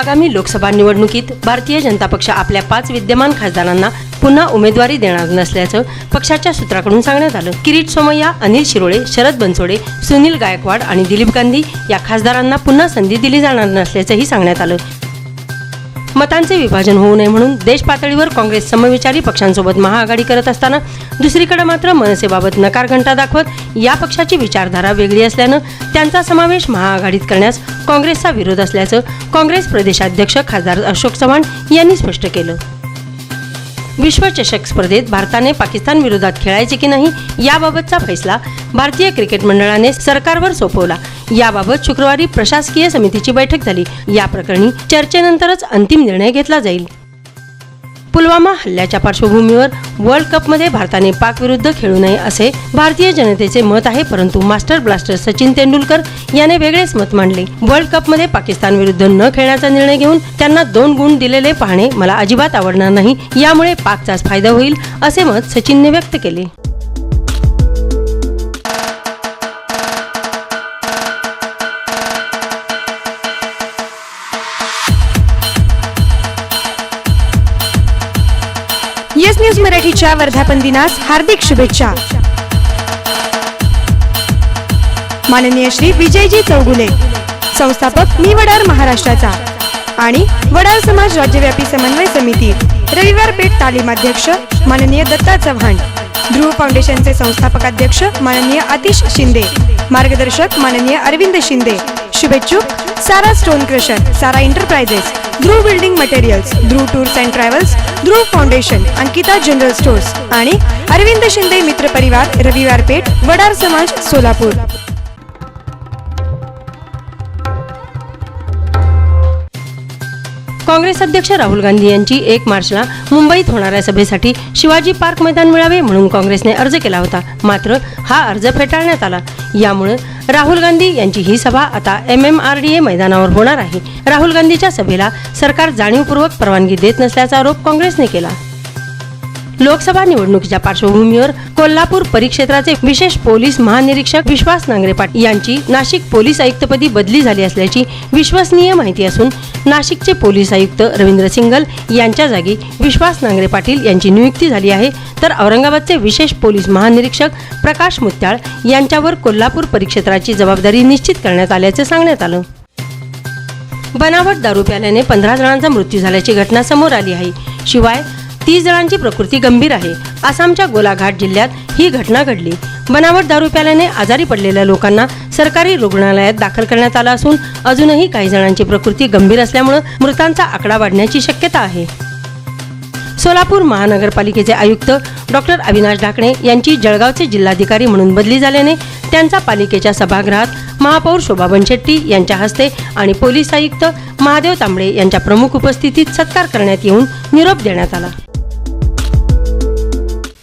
आगामी लोकसभा निवडणुकीत भारतीय जनता पक्ष आपल्या पाच विद्यमान खासदारांना पुन्हा उमेदवारी देणार नसल्याचं पक्षाच्या सूत्राकडून सांगण्यात आलं. किरीट सोमय्या अनिल शिरोळे शरद बनसोडे सुनील गायकवाड आणि दिलीप गांधी या खासदारांना पुन्हा संधी दिली जाणार नसल्याचंही सांगण्यात आलं. मतांचे विभाजन होऊ नये म्हणून देश पातळीवर काँग्रेस समविचारी पक्षांसोबत महाआघाडी करत असताना दुसरीकडे मात्र मनसेबाबत नकार घंटा दाखवत या पक्षाची विचारधारा वेगळी असल्यानं त्यांचा समावेश महाआघाडीत करण्यास काँग्रेसचा विरोध असल्याचं काँग्रेस प्रदेशाध्यक्ष खासदार अशोक चव्हाण यांनी स्पष्ट केलं. विश्वचषक स्पर्धेत भारताने पाकिस्तान विरोधात खेळायचे की नाही याबाबतचा फैसला भारतीय क्रिकेट मंडळाने सरकारवर सोपवला. याबाबत शुक्रवारी प्रशासकीय समितीची बैठक झाली. या प्रकरणी चर्चेनंतरच अंतिम निर्णय घेतला जाईल. पुलवामा हल्ल्याच्या पार्श्वभूमीवर वर्ल्ड कपमध्ये भारताने पाकविरुद्ध खेळू नये असे भारतीय जनतेचे मत आहे परंतु मास्टर ब्लास्टर सचिन तेंडुलकर याने वेगळेच मत मांडले. वर्ल्ड कपमध्ये पाकिस्तान विरुद्ध न खेळण्याचा निर्णय घेऊन त्यांना दोन गुण दिलेले पाहणे मला अजिबात आवडणार नाही यामुळे पाकचाच फायदा होईल असे मत सचिनने व्यक्त केले. न्यूज मराठीच्या वर्धापन दिनास हार्दिक शुभेच्छा. माननीय श्री विजयजी चौगुले संस्थापक मी वडार महाराष्ट्राचा आणि वडार समाज राज्यव्यापी समन्वय समिती रविवार पेठ तालीमाध्यक्ष माननीय दत्ता चव्हाण. ध्रुव फाउंडेशनचे संस्थापक अध्यक्ष माननीय आतिश शिंदे. मार्गदर्शक माननीय Arvind Shinde. शुभेच्छुक Sara stone crusher Sara enterprises Dhruv building materials Dhruv tours and travels Dhruv foundation Ankita general stores आणि अरविंद शिंदे मित्र परिवार रविवार पेठ वडार समाज सोलापूर. काँग्रेस अध्यक्ष राहुल गांधी यांची एक मार्चला मुंबईत होणाऱ्या सभेसाठी शिवाजी पार्क मैदान मिळावे म्हणून काँग्रेसने अर्ज केला होता. मात्र हा अर्ज फेटाळण्यात आला. यामुळे राहुल गांधी यांची ही सभा आता M M R D A मैदानावर होणार आहे. राहुल गांधीच्या सभेला सरकार जाणीवपूर्वक परवानगी देत नसल्याचा आरोप काँग्रेसने केला. लोकसभा निवडणुकीच्या पार्श्वभूमीवर कोल्हापूर परिक्षेत्राचे विशेष पोलीस महानिरीक्षक विश्वास नांगरे पाटील यांची नाशिक पोलीस आयुक्तपदी बदली झाली असल्याची विश्वसनीय माहिती असून नाशिकचे पोलीस आयुक्त रवींद्र सिंगल यांच्या जागी विश्वास नांगरे पाटील यांची नियुक्ती झाली आहे. तर औरंगाबादचे विशेष पोलीस महानिरीक्षक प्रकाश मुत्याळ यांच्यावर कोल्हापूर परिक्षेत्राची जबाबदारी निश्चित करण्यात आल्याचे सांगण्यात आलं. बनावट दारू प्याल्याने पंधरा जणांचा मृत्यू झाल्याची घटना समोर आली आहे. शिवाय तीस जणांची प्रकृती गंभीर आहे. आसामच्या गोलाघाट जिल्ह्यात ही घटना घडली. बनावट दारू प्याल्याने आजारी पडलेल्या लोकांना सरकारी रुग्णालयात दाखल करण्यात आलं असून अजूनही काही जणांची प्रकृती गंभीर असल्यामुळे मृतांचा आकडा वाढण्याची शक्यता आहे. सोलापूर महानगरपालिकेचे आयुक्त डॉक्टर अविनाश ढाकणे यांची जळगावचे जिल्हाधिकारी म्हणून बदली झाल्याने त्यांचा पालिकेच्या सभागृहात महापौर शोभा बनशेट्टी यांच्या हस्ते आणि पोलीस आयुक्त महादेव तांबडे यांच्या प्रमुख उपस्थितीत सत्कार करण्यात येऊन निरोप देण्यात आला.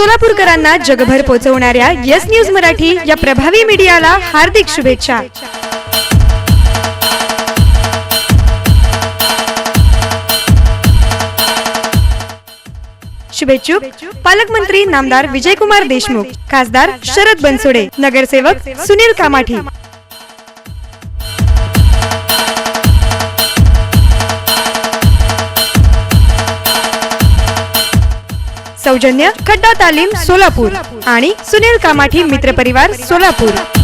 सोलापूरकरांना जगभर पोहोचवणाऱ्या येस न्यूज मराठी या प्रभावी मीडियाला हार्दिक शुभेच्छा. शुभेच्छुक पालकमंत्री नामदार विजयकुमार देशमुख खासदार शरद बनसोडे नगरसेवक सुनील कामाठी. सौजन्य खड्डा तालीम सोलापूर आणि सुनील कामाठी मित्रपरिवार सोलापूर.